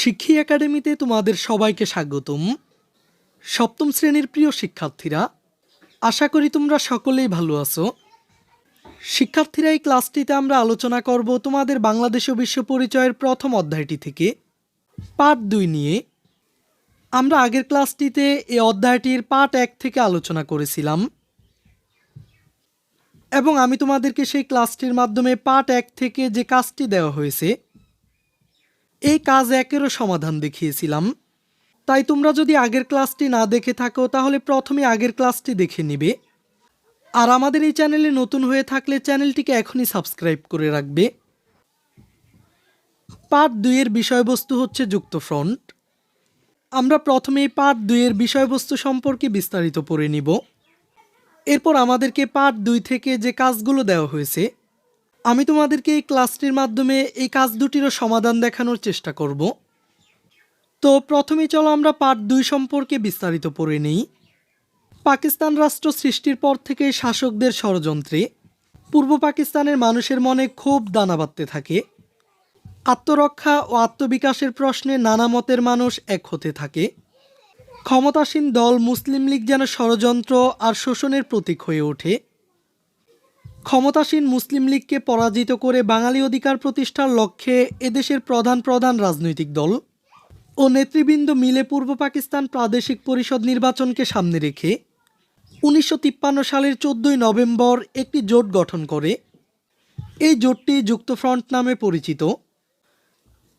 শিক্ষী একাডেমিতে তোমাদের সবাইকে স্বাগতম। সপ্তম শ্রেণির প্রিয় শিক্ষার্থীরা, আশা করি তোমরা সকলেই ভালো আছো। শিক্ষার্থীরা, এই ক্লাসটিতে আমরা আলোচনা করব তোমাদের বাংলাদেশ ও বিশ্ব পরিচয়ের প্রথম অধ্যায়টি থেকে। পার্ট দুই নিয়ে। আমরা আগের ক্লাসটিতে এই অধ্যায়টির পার্ট এক থেকে আলোচনা করেছিলাম। এবং আমি তোমাদেরকে সেই ক্লাসটির মাধ্যমে পার্ট এক থেকে যে কাজটি দেওয়া হয়েছে এই কাজ একেরও সমাধান দেখিয়েছিলাম। তাই তোমরা যদি আগের ক্লাসটি না দেখে থাকো, তাহলে প্রথমে আগের ক্লাসটি দেখে নিবে। আর আমাদের এই চ্যানেলে নতুন হয়ে থাকলে চ্যানেলটিকে এখনই সাবস্ক্রাইব করে রাখবে। পার্ট দুইয়ের বিষয়বস্তু হচ্ছে যুক্ত ফ্রন্ট। আমরা প্রথমে পার্ট দুইয়ের বিষয়বস্তু সম্পর্কে বিস্তারিত পড়ে নিব। এরপর আমাদেরকে পার্ট দুই থেকে যে কাজগুলো দেওয়া হয়েছে আমি তোমাদেরকে এই ক্লাসটির মাধ্যমে এই কাজ দুটিরও সমাধান দেখানোর চেষ্টা করব। তো প্রথমে চলো আমরা পার্ট দুই সম্পর্কে বিস্তারিত পড়ে নেই। পাকিস্তান রাষ্ট্র সৃষ্টির পর থেকে শাসকদের ষড়যন্ত্রে পূর্ব পাকিস্তানের মানুষের মনে খুব দানা বাঁধতে থাকে। আত্মরক্ষা ও আত্মবিকাশের প্রশ্নে নানা মতের মানুষ এক হতে থাকে। ক্ষমতাসীন দল মুসলিম লীগ যেন ষড়যন্ত্র আর শোষণের প্রতীক হয়ে ওঠে। ক্ষমতাসীন মুসলিম লীগকে পরাজিত করে বাঙালি অধিকার প্রতিষ্ঠার লক্ষ্যে এদেশের প্রধান প্রধান রাজনৈতিক দল ও নেতৃবৃন্দ মিলে পূর্ব পাকিস্তান প্রাদেশিক পরিষদ নির্বাচনকে সামনে রেখে উনিশশো তিপ্পান্ন সালের চোদ্দই নভেম্বর একটি জোট গঠন করে। এই জোটটি যুক্তফ্রন্ট নামে পরিচিত।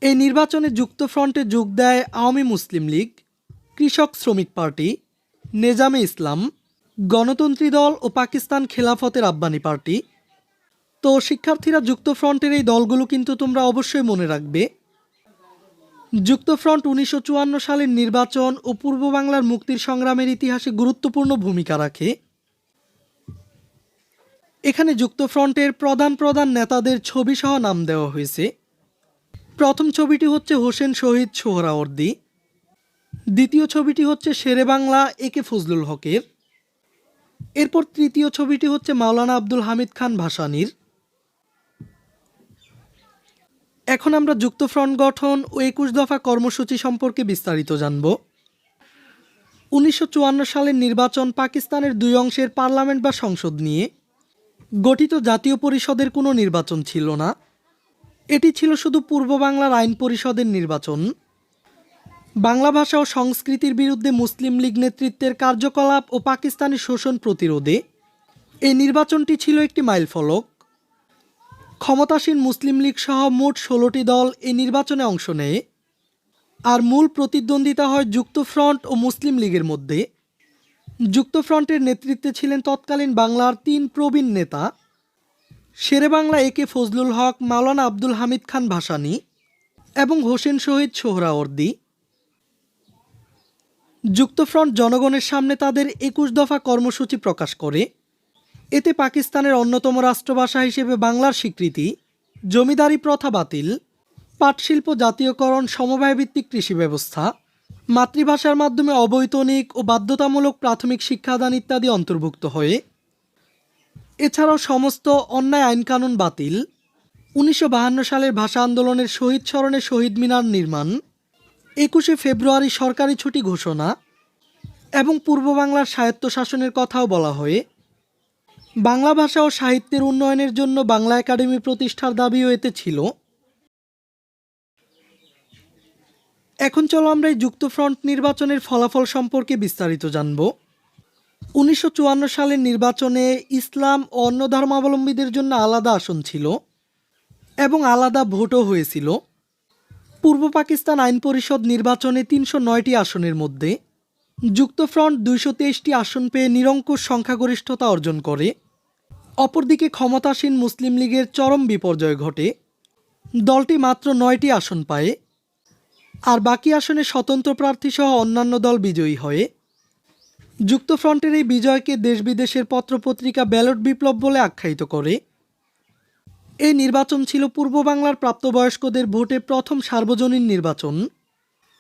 এই নির্বাচনে যুক্তফ্রন্টে যোগ দেয় আওয়ামী মুসলিম লীগ, কৃষক শ্রমিক পার্টি, নেজামে ইসলাম গণতন্ত্রী দল ও পাকিস্তান খেলাফতের আব্বানি পার্টি। তো শিক্ষার্থীরা যুক্তফ্রন্টের এই দলগুলো কিন্তু তোমরা অবশ্যই মনে রাখবে। যুক্তফ্রন্ট উনিশশো চুয়ান্ন সালের নির্বাচন ও পূর্ব বাংলার মুক্তির সংগ্রামের ইতিহাসে গুরুত্বপূর্ণ ভূমিকা রাখে। এখানে যুক্তফ্রন্টের প্রধান প্রধান নেতাদের ছবি সহ নাম দেওয়া হয়েছে। প্রথম ছবিটি হচ্ছে হোসেন শহীদ সোহরাওয়ার্দী। দ্বিতীয় ছবিটি হচ্ছে শেরে বাংলা একে ফজলুল হকের। এরপর তৃতীয় ছবিটি হচ্ছে মাওলানা আব্দুল হামিদ খান ভাসানির। এখন আমরা যুক্তফ্রন্ট গঠন ও একুশ দফা কর্মসূচি সম্পর্কে বিস্তারিত জানব। উনিশশো চুয়ান্ন সালের নির্বাচন পাকিস্তানের দুই অংশের পার্লামেন্ট বা সংসদ নিয়ে। গঠিত জাতীয় পরিষদের কোনো নির্বাচন ছিল না। এটি ছিল শুধু পূর্ব বাংলার আইন পরিষদের নির্বাচন। বাংলা ভাষা ও সংস্কৃতির বিরুদ্ধে মুসলিম লীগ নেতৃত্বের কার্যকলাপ ও পাকিস্তানি শোষণ প্রতিরোধে এই নির্বাচনটি ছিল একটি মাইলফলক। ক্ষমতাসীন মুসলিম লীগ সহ মোট ষোলোটি দল এই নির্বাচনে অংশ নেয়। আর মূল প্রতিদ্বন্দ্বিতা হয় যুক্তফ্রন্ট ও মুসলিম লীগের মধ্যে। যুক্তফ্রন্টের নেতৃত্বে ছিলেন তৎকালীন বাংলার তিন প্রবীণ নেতা। শেরে বাংলা একে ফজলুল হক, মাওলানা আব্দুল হামিদ খান ভাসানী এবং হোসেন শহীদ সোহরাওয়ার্দী। যুক্তফ্রন্ট জনগণের সামনে তাদের একুশ দফা কর্মসূচি প্রকাশ করে। এতে পাকিস্তানের অন্যতম রাষ্ট্রভাষা হিসেবে বাংলার স্বীকৃতি, জমিদারি প্রথা বাতিল, পাটশিল্প জাতীয়করণ, সমবায়ভিত্তিক কৃষি ব্যবস্থা, মাতৃভাষার মাধ্যমে অবৈতনিক ও বাধ্যতামূলক প্রাথমিক শিক্ষাদান ইত্যাদি অন্তর্ভুক্ত হয়ে, এছাড়াও সমস্ত অন্যায় আইনকানুন বাতিল, উনিশশো সালের ভাষা আন্দোলনের শহীদ স্মরণে শহীদ মিনার নির্মাণ একুশে ফেব্রুয়ারি সরকারি ছুটি ঘোষণা এবং পূর্ব বাংলার স্বায়ত্তশাসনের কথাও বলা হয়ে। বাংলা ভাষা ও সাহিত্যের উন্নয়নের জন্য বাংলা একাডেমি প্রতিষ্ঠার দাবিও এতে ছিল। এখন চলো আমরা এই যুক্তফ্রন্ট নির্বাচনের ফলাফল সম্পর্কে বিস্তারিত জানব। উনিশশো চুয়ান্ন সালের নির্বাচনে ইসলাম ও অন্য ধর্মাবলম্বীদের জন্য আলাদা আসন ছিল এবং আলাদা ভোটও হয়েছিল। পূর্ব পাকিস্তান আইন পরিষদ নির্বাচনে তিনশো নয়টি আসনের মধ্যে যুক্তফ্রন্ট দুইশো তেইশটি আসন পেয়ে নিরঙ্কুশ সংখ্যাগরিষ্ঠতা অর্জন করে। অপরদিকে ক্ষমতাসীন মুসলিম লীগের চরম বিপর্যয় ঘটে। দলটি মাত্র নয়টি আসন পায়। আর বাকি আসনে স্বতন্ত্র প্রার্থী সহ অন্যান্য দল বিজয়ী হয়। যুক্তফ্রন্টের এই বিজয়কে দেশ বিদেশের পত্রপত্রিকা ব্যালট বিপ্লব বলে আখ্যায়িত করে। এই নির্বাচন ছিল পূর্ব বাংলার প্রাপ্তবয়স্কদের ভোটে প্রথম সার্বজনীন নির্বাচন।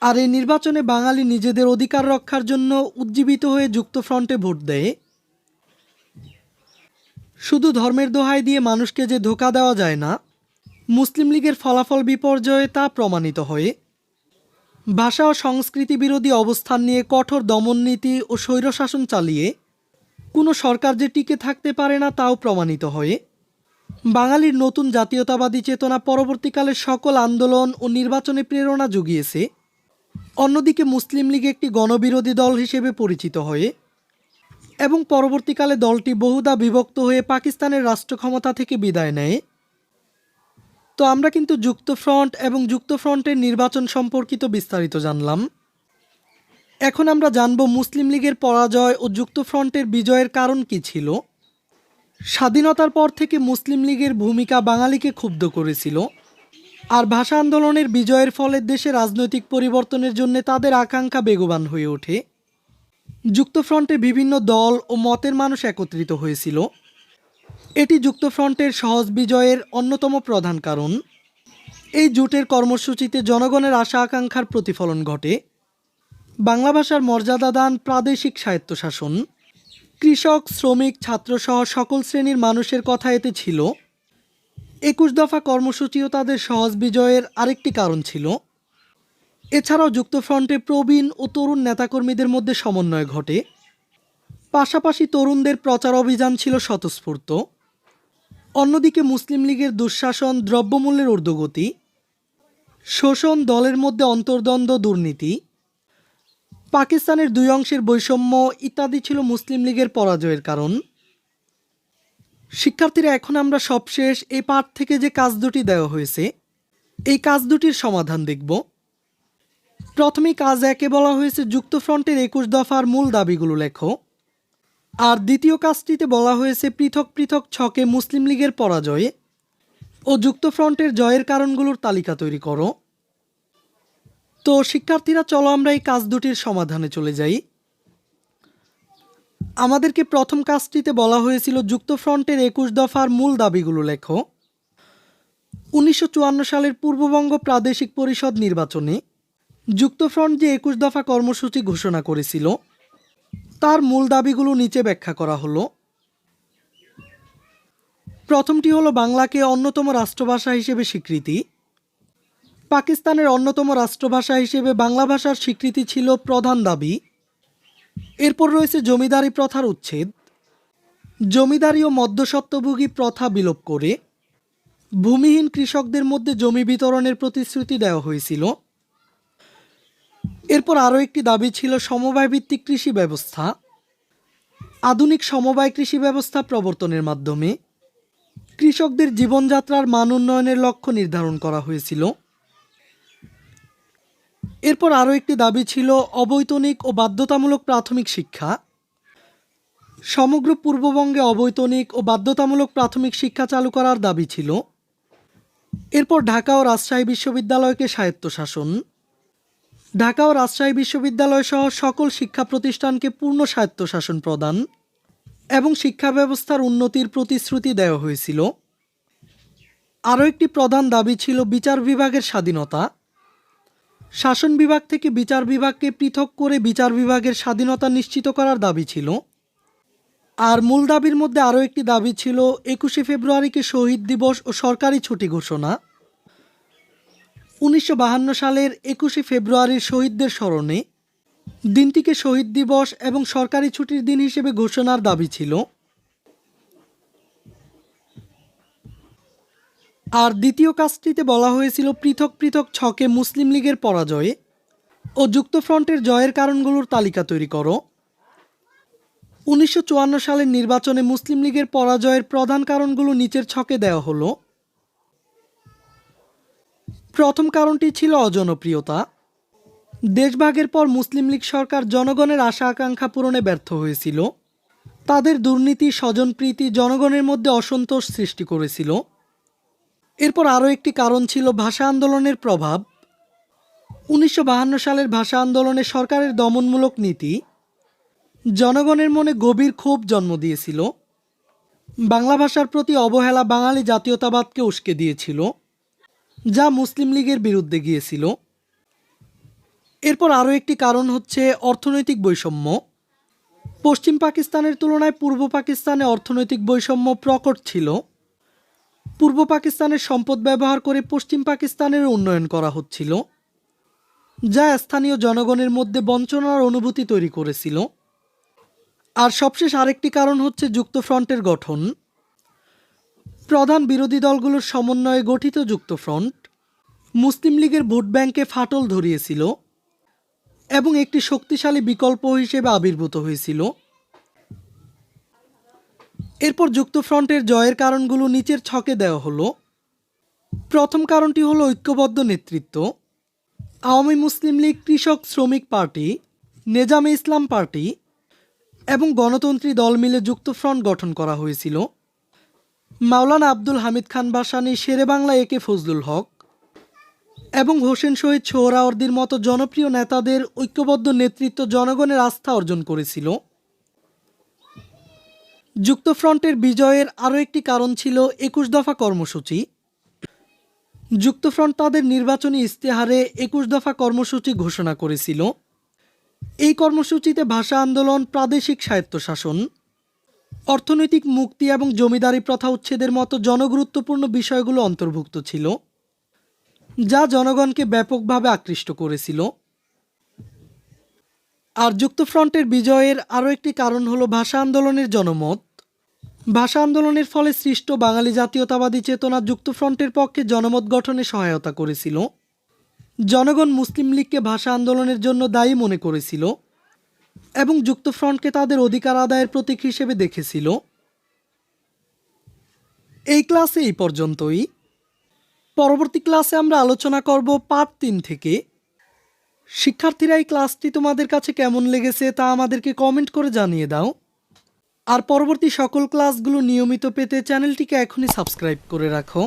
আর এই নির্বাচনে বাঙালি নিজেদের অধিকার রক্ষার জন্য উজ্জীবিত হয়ে যুক্তফ্রন্টে ভোট দেয়। শুধু ধর্মের দোহাই দিয়ে মানুষকে যে ধোকা দেওয়া যায় না, মুসলিম লীগের ফলাফল বিপর্যয়ে তা প্রমাণিত হয়। ভাষা ও সংস্কৃতি বিরোধী অবস্থান নিয়ে কঠোর দমননীতি ও স্বৈরশাসন চালিয়ে কোনো সরকার যে টিকে থাকতে পারে না তাও প্রমাণিত হয়ে। বাঙালির নতুন জাতীয়তাবাদী চেতনা পরবর্তীকালে সকল আন্দোলন ও নির্বাচনে প্রেরণা জুগিয়েছে। অন্যদিকে মুসলিম লীগ একটি গণবিরোধী দল হিসেবে পরিচিত হয়ে এবং পরবর্তীকালে দলটি বহুদা বিভক্ত হয়ে পাকিস্তানের রাষ্ট্র ক্ষমতা থেকে বিদায় নেয়। তো আমরা কিন্তু যুক্তফ্রন্ট এবং যুক্তফ্রন্টের নির্বাচন সম্পর্কিত বিস্তারিত জানলাম। এখন আমরা জানব মুসলিম লীগের পরাজয় ও যুক্তফ্রন্টের বিজয়ের কারণ কি ছিল। স্বাধীনতার পর থেকে মুসলিম লীগের ভূমিকা বাঙালিকে ক্ষুব্ধ করেছিল। আর ভাষা আন্দোলনের বিজয়ের ফলে দেশে রাজনৈতিক পরিবর্তনের জন্য তাদের আকাঙ্ক্ষা বেগবান হয়ে ওঠে। যুক্তফ্রন্টে বিভিন্ন দল ও মতের মানুষ একত্রিত হয়েছিল। এটি যুক্তফ্রন্টের সহজ বিজয়ের অন্যতম প্রধান কারণ। এই জোটের কর্মসূচিতে জনগণের আশা আকাঙ্ক্ষার প্রতিফলন ঘটে। বাংলা ভাষার মর্যাদা দান প্রাদেশিক স্বায়ত্তশাসন। কৃষক, শ্রমিক ছাত্রসহ সকল শ্রেণির মানুষের কথা এতে ছিল। একুশ দফা কর্মসূচিও তাদের সহজ বিজয়ের আরেকটি কারণ ছিল। এছাড়াও যুক্তফ্রন্টে প্রবীণ ও তরুণ নেতাকর্মীদের মধ্যে সমন্বয় ঘটে। পাশাপাশি তরুণদের প্রচার অভিযান ছিল স্বতঃস্ফূর্ত। অন্যদিকে মুসলিম লীগের দুঃশাসন দ্রব্যমূল্যের ঊর্ধ্বগতি, শোষণ দলের মধ্যে অন্তর্দ্বন্দ্ব, দুর্নীতি পাকিস্তানের দুই অংশের বৈষম্য ইত্যাদি ছিল মুসলিম লীগের পরাজয়ের কারণ। শিক্ষার্থীরা এখন আমরা সবশেষ এই পাঠ থেকে যে কাজ দুটি দেওয়া হয়েছে, এই কাজ দুটির সমাধান দেখব। প্রথমেই কাজ একে বলা হয়েছে যুক্তফ্রন্টের একুশ দফার মূল দাবিগুলো লেখো। আর দ্বিতীয় কাজটিতে বলা হয়েছে পৃথক পৃথক ছকে মুসলিম লীগের পরাজয়ে ও যুক্তফ্রন্টের জয়ের কারণগুলোর তালিকা তৈরি করো। তো শিক্ষার্থীরা, চলো আমরা এই কাজ দুটির সমাধানে চলে যাই। আমাদেরকে প্রথম কাজটিতে বলা হয়েছিল যুক্তফ্রন্টের একুশ দফার মূল দাবিগুলো লেখো। উনিশশো চুয়ান্ন সালের পূর্ববঙ্গ প্রাদেশিক পরিষদ নির্বাচনে যুক্তফ্রন্ট যে একুশ দফা কর্মসূচি ঘোষণা করেছিল, তার মূল দাবিগুলো নিচে ব্যাখ্যা করা হলো। প্রথমটি হলো বাংলাকে অন্যতম রাষ্ট্রভাষা হিসেবে স্বীকৃতি। পাকিস্তানের অন্যতম রাষ্ট্রভাষা হিসেবে বাংলা ভাষার স্বীকৃতি ছিল প্রধান দাবি। এরপর রয়েছে জমিদারি প্রথার উচ্ছেদ। জমিদারি ও মধ্যস্বত্বভোগী প্রথা বিলোপ করে। ভূমিহীন কৃষকদের মধ্যে জমি বিতরণের প্রতিশ্রুতি দেওয়া হয়েছিল। এরপর আরও একটি দাবি ছিল সমবায় ভিত্তিক কৃষি ব্যবস্থা। আধুনিক সমবায় কৃষি ব্যবস্থা প্রবর্তনের মাধ্যমে কৃষকদের জীবনযাত্রার মান উন্নয়নের লক্ষ্য নির্ধারণ করা হয়েছিল। এরপর আরও একটি দাবি ছিল অবৈতনিক ও বাধ্যতামূলক প্রাথমিক শিক্ষা। সমগ্র পূর্ববঙ্গে অবৈতনিক ও বাধ্যতামূলক প্রাথমিক শিক্ষা চালু করার দাবি ছিল। এরপর ঢাকা ও রাজশাহী বিশ্ববিদ্যালয়কে স্বায়ত্তশাসন। ঢাকা ও রাজশাহী বিশ্ববিদ্যালয় সহ সকল শিক্ষা প্রতিষ্ঠানকে পূর্ণ স্বায়ত্তশাসন প্রদান এবং শিক্ষা ব্যবস্থার উন্নতির প্রতিশ্রুতি দেওয়া হয়েছিল। আরও একটি প্রধান দাবি ছিল বিচার বিভাগের স্বাধীনতা। শাসন বিভাগ থেকে বিচার বিভাগকে পৃথক করে বিচার বিভাগের স্বাধীনতা নিশ্চিত করার দাবি ছিল। আর মূল দাবির মধ্যে আরও একটি দাবি ছিল, একুশে ফেব্রুয়ারিকে শহীদ দিবস ও সরকারি ছুটি ঘোষণা। উনিশশো সালের একুশে ফেব্রুয়ারির শহীদদের স্মরণে দিনটিকে শহীদ দিবস এবং সরকারি ছুটির দিন হিসেবে ঘোষণার দাবি ছিল। আর দ্বিতীয় কাজটিতে বলা হয়েছিল পৃথক পৃথক ছকে মুসলিম লীগের পরাজয়ে ও যুক্তফ্রন্টের জয়ের কারণগুলোর তালিকা তৈরি করো। উনিশশো চুয়ান্ন সালের নির্বাচনে মুসলিম লীগের পরাজয়ের প্রধান কারণগুলো নিচের ছকে দেওয়া হলো। প্রথম কারণটি ছিল অজনপ্রিয়তা। দেশভাগের পর মুসলিম লীগ সরকার জনগণের আশা আকাঙ্ক্ষা পূরণে ব্যর্থ হয়েছিল। তাদের দুর্নীতি স্বজনপ্রীতি জনগণের মধ্যে অসন্তোষ সৃষ্টি করেছিল। এরপর আরও একটি কারণ ছিল ভাষা আন্দোলনের প্রভাব। উনিশশো সালের ভাষা আন্দোলনে সরকারের দমনমূলক নীতি জনগণের মনে গভীর ক্ষোভ জন্ম দিয়েছিল। বাংলা ভাষার প্রতি অবহেলা বাঙালি জাতীয়তাবাদকে উস্কে দিয়েছিল, যা মুসলিম লীগের বিরুদ্ধে গিয়েছিল। এরপর আরও একটি কারণ হচ্ছে অর্থনৈতিক বৈষম্য। পশ্চিম পাকিস্তানের তুলনায় পূর্ব পাকিস্তানে অর্থনৈতিক বৈষম্য প্রকট ছিল। পূর্ব পাকিস্তানের সম্পদ ব্যবহার করে পশ্চিম পাকিস্তানের উন্নয়ন করা হচ্ছিল, যা স্থানীয় জনগণের মধ্যে বঞ্চনার অনুভূতি তৈরি করেছিল। আর সবশেষ আরেকটি কারণ হচ্ছে যুক্তফ্রন্টের গঠন। প্রধান বিরোধী দলগুলোর সমন্বয়ে গঠিত যুক্তফ্রন্ট মুসলিম লীগের ভোট ব্যাংকে ফাটল ধরিয়েছিল এবং একটি শক্তিশালী বিকল্প হিসেবে আবির্ভূত হয়েছিল। এরপর যুক্তফ্রন্টের জয়ের কারণগুলো নিচের ছকে দেওয়া হলো। প্রথম কারণটি হলো ঐক্যবদ্ধ নেতৃত্ব। আওয়ামী মুসলিম লীগ কৃষক শ্রমিক পার্টি, নেজামে ইসলাম পার্টি এবং গণতন্ত্রী দল মিলে যুক্তফ্রন্ট গঠন করা হয়েছিল। মাওলানা আব্দুল হামিদ খান বাসানি, শেরে বাংলা একে ফজলুল হক এবং হোসেন শহীদ সোহরাওয়ার্দির মতো জনপ্রিয় নেতাদের ঐক্যবদ্ধ নেতৃত্ব জনগণের আস্থা অর্জন করেছিল। যুক্তফ্রন্টের বিজয়ের আরও একটি কারণ ছিল একুশ দফা কর্মসূচি। যুক্তফ্রন্ট তাদের নির্বাচনী ইস্তেহারে একুশ দফা কর্মসূচি ঘোষণা করেছিল। এই কর্মসূচিতে ভাষা আন্দোলন, প্রাদেশিক স্বায়ত্তশাসন, অর্থনৈতিক মুক্তি এবং জমিদারি প্রথা উচ্ছেদের মতো জনগুরুত্বপূর্ণ বিষয়গুলো অন্তর্ভুক্ত ছিল, যা জনগণকে ব্যাপকভাবে আকৃষ্ট করেছিল। আর যুক্তফ্রন্টের বিজয়ের আরও একটি কারণ হলো ভাষা আন্দোলনের জনমত। ভাষা আন্দোলনের ফলে সৃষ্ট বাঙালি জাতীয়তাবাদী চেতনা যুক্তফ্রন্টের পক্ষে জনমত গঠনে সহায়তা করেছিল। জনগণ মুসলিম লীগকে ভাষা আন্দোলনের জন্য দায়ী মনে করেছিল এবং যুক্তফ্রন্টকে তাদের অধিকার আদায়ের প্রতীক হিসেবে দেখেছিল। এই ক্লাসে এই পর্যন্তই। পরবর্তী ক্লাসে আমরা আলোচনা করব পার্ট তিন থেকে। শিক্ষার্থীরা এই ক্লাসটি তোমাদের কাছে কেমন লেগেছে তা আমাদেরকে কমেন্ট করে জানিয়ে দাও। আর পরবর্তী সকল ক্লাসগুলো নিয়মিত পেতে চ্যানেলটিকে এখনই সাবস্ক্রাইব করে রাখো।